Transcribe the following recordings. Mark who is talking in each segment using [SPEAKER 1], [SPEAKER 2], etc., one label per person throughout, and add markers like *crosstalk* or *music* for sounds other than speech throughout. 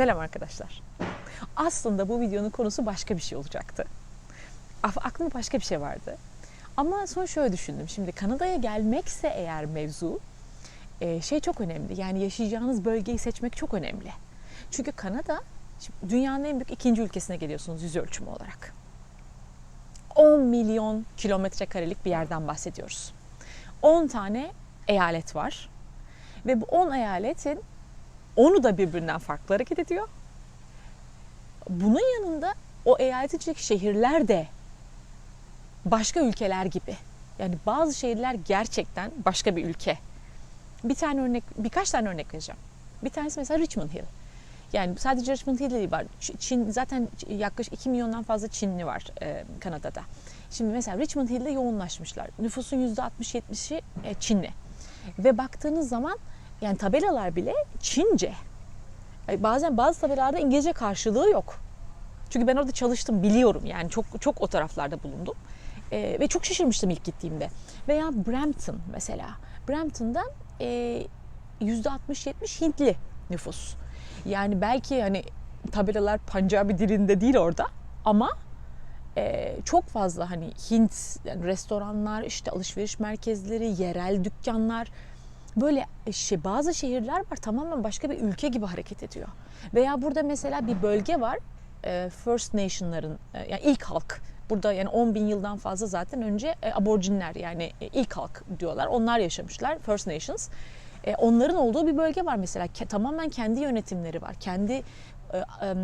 [SPEAKER 1] Selam arkadaşlar. Aslında bu videonun konusu başka bir şey olacaktı. Aklımda başka bir şey vardı. Ama sonra şöyle düşündüm. Şimdi Kanada'ya gelmekse eğer mevzu e, şey çok önemli. Yani yaşayacağınız bölgeyi seçmek çok önemli. Çünkü Kanada dünyanın en büyük ikinci ülkesine geliyorsunuz yüz ölçümü olarak. 10 milyon kilometre karelik bir yerden bahsediyoruz. 10 tane eyalet var. Ve bu 10 eyaletin onu da birbirinden farklı hareket ediyor. Bunun yanında o eyalet içindeki şehirler de başka ülkeler gibi. Yani bazı şehirler gerçekten başka bir ülke. Bir tane örnek, birkaç tane örnek vereceğim. Bir tanesi mesela Richmond Hill. Yani sadece Richmond Hill değil var. Çin zaten yaklaşık 2 milyondan fazla Çinli var e, Kanada'da. Şimdi mesela Richmond Hill'de yoğunlaşmışlar. Nüfusun %60-70'i e, Çinli. Ve baktığınız zaman yani tabelalar bile Çince. Bazen bazı tabelalarda İngilizce karşılığı yok. Çünkü ben orada çalıştım biliyorum yani çok çok o taraflarda bulundum. Ee, ve çok şaşırmıştım ilk gittiğimde. Veya Brampton mesela. Brampton'da e, %60-70 Hintli nüfus. Yani belki hani tabelalar Pancabi dilinde değil orada ama e, çok fazla hani Hint yani restoranlar, işte alışveriş merkezleri, yerel dükkanlar böyle şey, bazı şehirler var tamamen başka bir ülke gibi hareket ediyor. Veya burada mesela bir bölge var e, First Nation'ların e, yani ilk halk. Burada yani 10 bin yıldan fazla zaten önce e, aborjinler yani e, ilk halk diyorlar. Onlar yaşamışlar First Nations. E, onların olduğu bir bölge var mesela. Tamamen kendi yönetimleri var. Kendi e, e,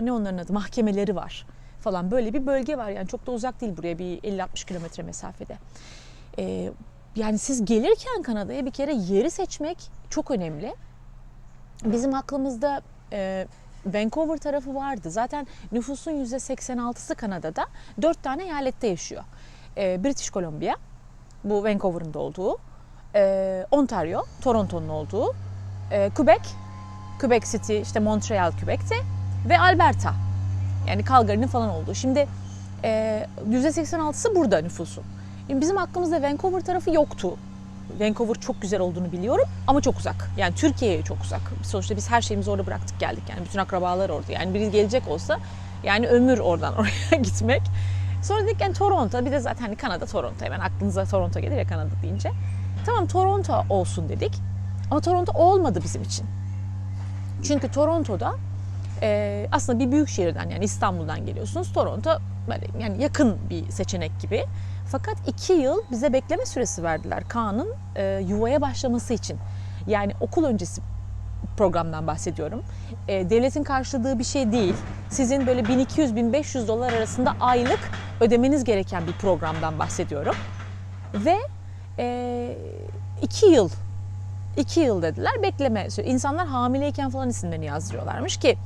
[SPEAKER 1] ne onların adı mahkemeleri var falan böyle bir bölge var. Yani çok da uzak değil buraya bir 50-60 kilometre mesafede. Yani siz gelirken Kanada'ya bir kere yeri seçmek çok önemli. Bizim aklımızda e, Vancouver tarafı vardı. Zaten nüfusun %86'sı Kanada'da. Dört tane eyalette yaşıyor. E, British Columbia, bu Vancouver'ın da olduğu. E, Ontario, Toronto'nun olduğu. E, Quebec, Quebec City, işte Montreal Quebec'te. Ve Alberta, yani Calgary'nin falan olduğu. Şimdi e, %86'sı burada nüfusun. Şimdi bizim aklımızda Vancouver tarafı yoktu. Vancouver çok güzel olduğunu biliyorum ama çok uzak. Yani Türkiye'ye çok uzak. Sonuçta biz her şeyimizi orada bıraktık geldik. Yani bütün akrabalar orada. Yani biri gelecek olsa yani ömür oradan *laughs* oraya gitmek. Sonra dedik yani Toronto. Bir de zaten hani Kanada Toronto. Hemen aklınıza Toronto gelir ya Kanada deyince. Tamam Toronto olsun dedik. Ama Toronto olmadı bizim için. Çünkü Toronto'da e, aslında bir büyük şehirden yani İstanbul'dan geliyorsunuz. Toronto böyle yani yakın bir seçenek gibi. Fakat iki yıl bize bekleme süresi verdiler Kaan'ın e, yuvaya başlaması için. Yani okul öncesi programdan bahsediyorum. E, devletin karşıladığı bir şey değil. Sizin böyle 1200-1500 dolar arasında aylık ödemeniz gereken bir programdan bahsediyorum. Ve e, iki yıl iki yıl dediler bekleme. İnsanlar hamileyken falan isimlerini yazdırıyorlarmış ki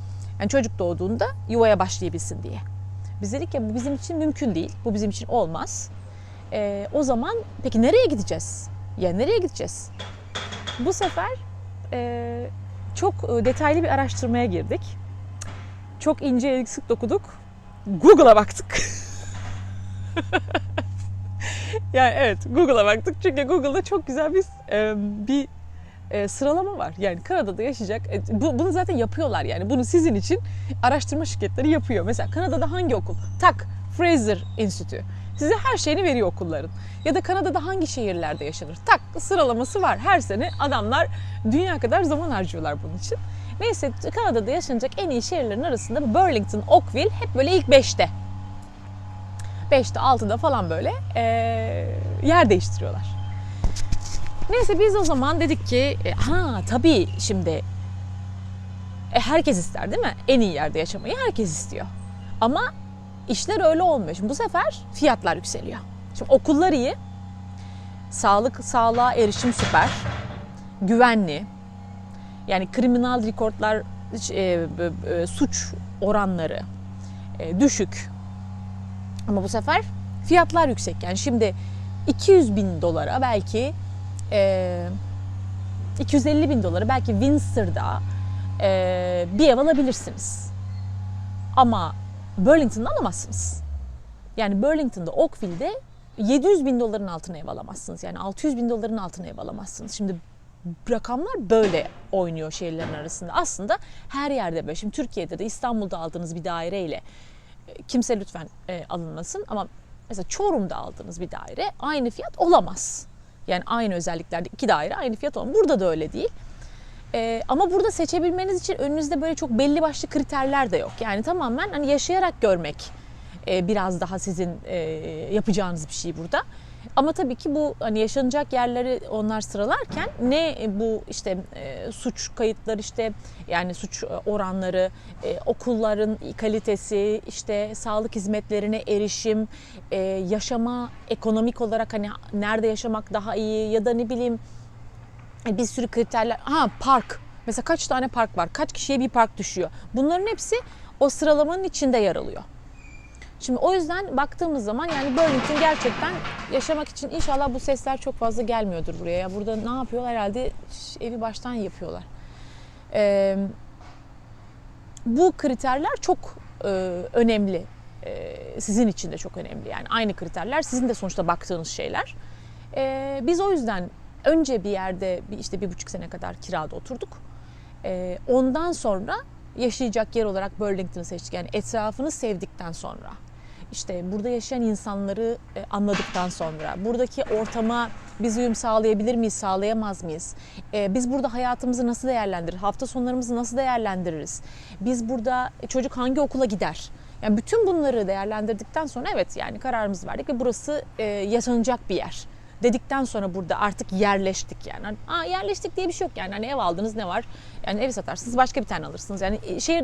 [SPEAKER 1] yani çocuk doğduğunda yuvaya başlayabilsin diye. Biz dedik ya bu bizim için mümkün değil. Bu bizim için olmaz. Ee, o zaman peki nereye gideceğiz? Ya nereye gideceğiz? Bu sefer e, çok e, detaylı bir araştırmaya girdik. Çok ince elik sık dokuduk. Google'a baktık. *laughs* yani evet Google'a baktık çünkü Google'da çok güzel bir e, bir e, sıralama var. Yani Kanada'da yaşayacak, e, bu, bunu zaten yapıyorlar yani. Bunu sizin için araştırma şirketleri yapıyor. Mesela Kanada'da hangi okul? Tak, Fraser Enstitü. Size her şeyini veriyor okulların. Ya da Kanada'da hangi şehirlerde yaşanır? Tak, sıralaması var. Her sene adamlar dünya kadar zaman harcıyorlar bunun için. Neyse Kanada'da yaşanacak en iyi şehirlerin arasında Burlington, Oakville hep böyle ilk 5'te. 5'te, 6'da falan böyle e, yer değiştiriyorlar. Neyse biz o zaman dedik ki e, ha tabii şimdi e, herkes ister değil mi? En iyi yerde yaşamayı herkes istiyor. Ama işler öyle olmuyor. Şimdi bu sefer fiyatlar yükseliyor. Şimdi okullar iyi. Sağlık, sağlığa erişim süper. Güvenli. Yani kriminal rekortlar, e, e, suç oranları e, düşük. Ama bu sefer fiyatlar yüksek. Yani şimdi 200 bin dolara belki e, 250 bin dolara belki Windsor'da e, bir ev alabilirsiniz. Ama Burlington'da alamazsınız. Yani Burlington'da, Oakville'de 700 bin doların altına ev alamazsınız. Yani 600 bin doların altına ev alamazsınız. Şimdi rakamlar böyle oynuyor şehirlerin arasında. Aslında her yerde böyle. Şimdi Türkiye'de de İstanbul'da aldığınız bir daireyle e, kimse lütfen e, alınmasın ama mesela Çorum'da aldığınız bir daire aynı fiyat olamaz. Yani aynı özelliklerde iki daire aynı fiyat olamaz. Burada da öyle değil. E, ama burada seçebilmeniz için önünüzde böyle çok belli başlı kriterler de yok. Yani tamamen hani yaşayarak görmek e, biraz daha sizin e, yapacağınız bir şey burada. Ama tabii ki bu hani yaşanacak yerleri onlar sıralarken ne bu işte e, suç kayıtları işte yani suç oranları, e, okulların kalitesi, işte sağlık hizmetlerine erişim, e, yaşama ekonomik olarak hani nerede yaşamak daha iyi ya da ne bileyim bir sürü kriterler. Ha park. Mesela kaç tane park var? Kaç kişiye bir park düşüyor? Bunların hepsi o sıralamanın içinde yer alıyor. Şimdi o yüzden baktığımız zaman yani Burlington gerçekten yaşamak için inşallah bu sesler çok fazla gelmiyordur buraya. Ya burada ne yapıyorlar herhalde evi baştan yapıyorlar. Ee, bu kriterler çok e, önemli. E, sizin için de çok önemli. Yani aynı kriterler sizin de sonuçta baktığınız şeyler. E, biz o yüzden önce bir yerde işte bir buçuk sene kadar kirada oturduk. E, ondan sonra yaşayacak yer olarak Burlington'ı seçtik. Yani etrafını sevdikten sonra işte burada yaşayan insanları e, anladıktan sonra, buradaki ortama biz uyum sağlayabilir miyiz, sağlayamaz mıyız? E, biz burada hayatımızı nasıl değerlendiririz, hafta sonlarımızı nasıl değerlendiririz? Biz burada e, çocuk hangi okula gider? Yani bütün bunları değerlendirdikten sonra evet yani kararımızı verdik ve burası yaşanacak bir yer dedikten sonra burada artık yerleştik yani. Hani, Aa, yerleştik diye bir şey yok yani. Hani ev aldınız ne var? Yani evi satarsınız başka bir tane alırsınız. Yani şehir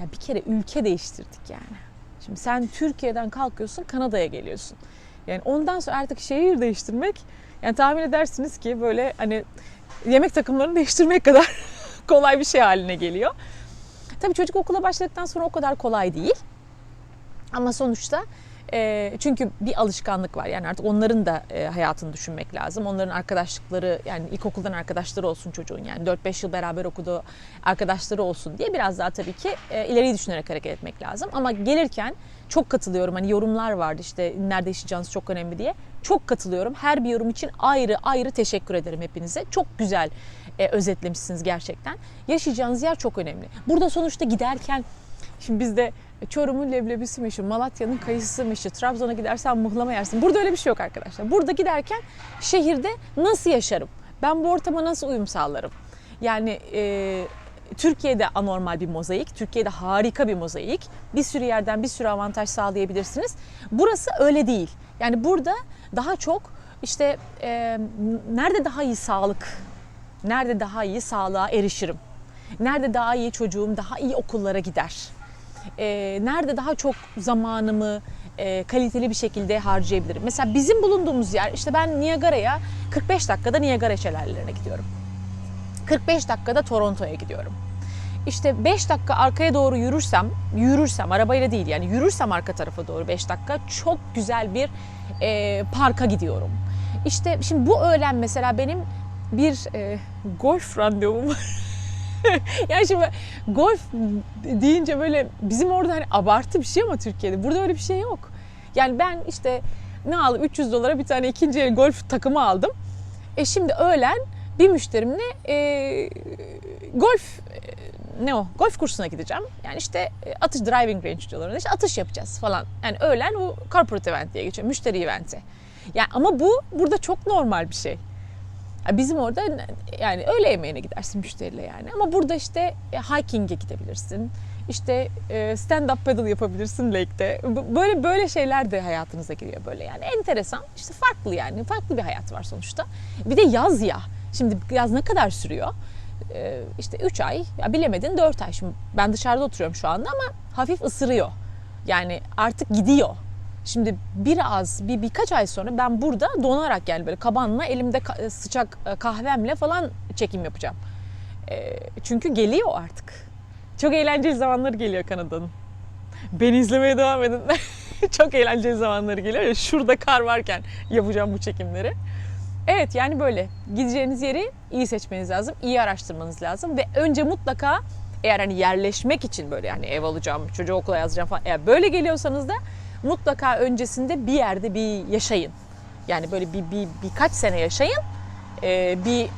[SPEAKER 1] ya bir kere ülke değiştirdik yani. Şimdi sen Türkiye'den kalkıyorsun Kanada'ya geliyorsun. Yani ondan sonra artık şehir değiştirmek yani tahmin edersiniz ki böyle hani yemek takımlarını *laughs* değiştirmek kadar *laughs* kolay bir şey haline geliyor. Tabii çocuk okula başladıktan sonra o kadar kolay değil. Ama sonuçta e, çünkü bir alışkanlık var. Yani artık onların da e, hayatını düşünmek lazım. Onların arkadaşlıkları yani ilkokuldan arkadaşları olsun çocuğun yani 4-5 yıl beraber okuduğu arkadaşları olsun diye biraz daha tabii ki e, ileriyi düşünerek hareket etmek lazım. Ama gelirken çok katılıyorum. Hani yorumlar vardı işte nerede yaşayacağınız çok önemli diye. Çok katılıyorum. Her bir yorum için ayrı ayrı teşekkür ederim hepinize. Çok güzel e, özetlemişsiniz gerçekten. Yaşayacağınız yer çok önemli. Burada sonuçta giderken Şimdi bizde Çorum'un leblebisi meşhur, Malatya'nın kayısısı meşhur, Trabzon'a gidersen mıhlama yersin. Burada öyle bir şey yok arkadaşlar. Burada giderken şehirde nasıl yaşarım? Ben bu ortama nasıl uyum sağlarım? Yani e, Türkiye'de anormal bir mozaik, Türkiye'de harika bir mozaik. Bir sürü yerden bir sürü avantaj sağlayabilirsiniz. Burası öyle değil. Yani burada daha çok işte e, nerede daha iyi sağlık, nerede daha iyi sağlığa erişirim? Nerede daha iyi çocuğum daha iyi okullara gider? E, nerede daha çok zamanımı e, kaliteli bir şekilde harcayabilirim. Mesela bizim bulunduğumuz yer işte ben Niagara'ya 45 dakikada Niagara şelalelerine gidiyorum. 45 dakikada Toronto'ya gidiyorum. İşte 5 dakika arkaya doğru yürürsem, yürürsem arabayla değil yani yürürsem arka tarafa doğru 5 dakika çok güzel bir e, parka gidiyorum. İşte şimdi bu öğlen mesela benim bir e, golf randevum var. *laughs* *laughs* yani şimdi golf deyince böyle bizim orada hani abartı bir şey ama Türkiye'de. Burada öyle bir şey yok. Yani ben işte ne aldım 300 dolara bir tane ikinci el golf takımı aldım. E şimdi öğlen bir müşterimle e, golf ne o golf kursuna gideceğim. Yani işte e, atış driving range diyorlar. İşte atış yapacağız falan. Yani öğlen o corporate event diye geçiyor. Müşteri eventi. Yani ama bu burada çok normal bir şey. Bizim orada yani öğle yemeğine gidersin müşteriyle yani. Ama burada işte e, hiking'e gidebilirsin. İşte e, stand up paddle yapabilirsin lake'de. Böyle böyle şeyler de hayatınıza giriyor böyle yani. Enteresan. işte farklı yani. Farklı bir hayat var sonuçta. Bir de yaz ya. Şimdi yaz ne kadar sürüyor? E, işte 3 ay, ya bilemedin 4 ay. Şimdi ben dışarıda oturuyorum şu anda ama hafif ısırıyor. Yani artık gidiyor. Şimdi biraz bir birkaç ay sonra ben burada donarak yani böyle kabanla elimde e, sıcak e, kahvemle falan çekim yapacağım. E, çünkü geliyor artık. Çok eğlenceli zamanları geliyor Kanada'nın. Beni izlemeye devam edin. *laughs* Çok eğlenceli zamanları geliyor. Şurada kar varken yapacağım bu çekimleri. Evet yani böyle gideceğiniz yeri iyi seçmeniz lazım, iyi araştırmanız lazım ve önce mutlaka eğer hani yerleşmek için böyle yani ev alacağım, çocuğu okula yazacağım falan eğer böyle geliyorsanız da mutlaka öncesinde bir yerde bir yaşayın. Yani böyle bir, bir birkaç sene yaşayın. Ee, bir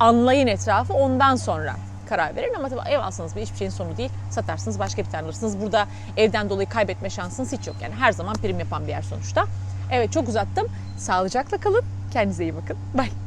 [SPEAKER 1] anlayın etrafı ondan sonra karar verin ama tabii ev alsanız bile hiçbir şeyin sonu değil. Satarsınız başka bir tane alırsınız. Burada evden dolayı kaybetme şansınız hiç yok. Yani her zaman prim yapan bir yer sonuçta. Evet çok uzattım. Sağlıcakla kalın. Kendinize iyi bakın. Bye.